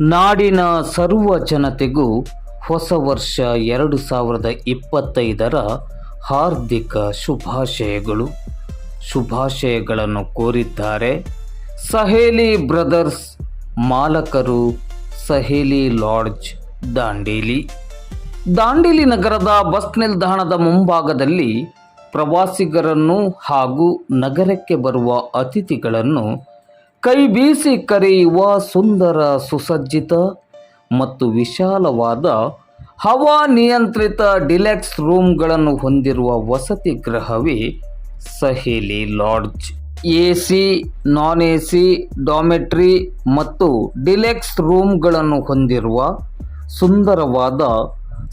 ನಾಡಿನ ಸರ್ವ ಜನತೆಗೂ ಹೊಸ ವರ್ಷ ಎರಡು ಸಾವಿರದ ಇಪ್ಪತ್ತೈದರ ಹಾರ್ದಿಕ ಶುಭಾಶಯಗಳು. ಶುಭಾಶಯಗಳನ್ನು ಕೋರಿದ್ದಾರೆ ಸಹೇಲಿ ಬ್ರದರ್ಸ್, ಮಾಲಕರು, ಸಹೇಲಿ ಲಾಡ್ಜ್, ದಾಂಡೇಲಿ. ದಾಂಡೇಲಿ ನಗರದ ಬಸ್ ನಿಲ್ದಾಣದ ಮುಂಭಾಗದಲ್ಲಿ ಪ್ರವಾಸಿಗರನ್ನು ಹಾಗೂ ನಗರಕ್ಕೆ ಬರುವ ಅತಿಥಿಗಳನ್ನು ಕೈ ಬೀಸಿ ಕರೆಯುವ ಸುಂದರ ಸುಸಜ್ಜಿತ ಮತ್ತು ವಿಶಾಲವಾದ ಹವಾ ನಿಯಂತ್ರಿತ ಡಿಲೆಕ್ಸ್ ರೂಮ್ಗಳನ್ನು ಹೊಂದಿರುವ ವಸತಿ ಗೃಹವೇ Saheli lodge. A C non A C dormitory ಮತ್ತು ಡಿಲೆಕ್ಸ್ ರೂಮ್ಗಳನ್ನು ಹೊಂದಿರುವ ಸುಂದರವಾದ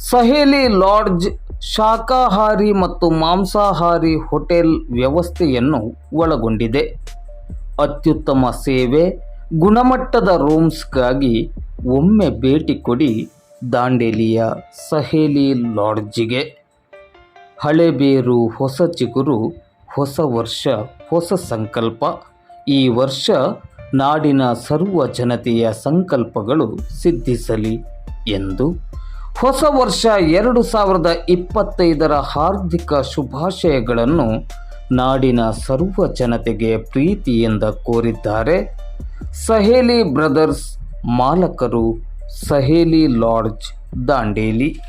ಸಹೇಲಿ ಲಾಡ್ಜ್ ಶಾಖಾಹಾರಿ ಮತ್ತು ಮಾಂಸಾಹಾರಿ ಹೋಟೆಲ್ ವ್ಯವಸ್ಥೆಯನ್ನು ಒಳಗೊಂಡಿದೆ. ಅತ್ಯುತ್ತಮ ಸೇವೆ, ಗುಣಮಟ್ಟದ ರೂಮ್ಸ್ಗಾಗಿ ಒಮ್ಮೆ ಭೇಟಿ ಕೊಡಿ ದಾಂಡೇಲಿಯ ಸಹೇಲಿ ಲಾಡ್ಜಿಗೆ. ಹಳೆಬೇರು ಹೊಸ ಚಿಗುರು, ಹೊಸ ವರ್ಷ, ಹೊಸ ಸಂಕಲ್ಪ. ಈ ವರ್ಷ ನಾಡಿನ ಸರ್ವ ಜನತೆಯ ಸಂಕಲ್ಪಗಳು ಸಿದ್ಧಿಸಲಿ ಎಂದು. ಹೊಸ ವರ್ಷ ಎರಡು ಸಾವಿರದ ಇಪ್ಪತ್ತೈದರ ಹಾರ್ದಿಕ ಶುಭಾಶಯಗಳನ್ನು ನಾಡಿನ ಸರ್ವ ಜನತೆಗೆ ಪ್ರೀತಿಯಿಂದ ಕೋರಿದ್ದಾರೆ. ಸಹೇಲಿ ಬ್ರದರ್ಸ್ ಮಾಲಕರು ಸಹೇಲಿ ಲಾಡ್ಜ್ ದಾಂಡೇಲಿ.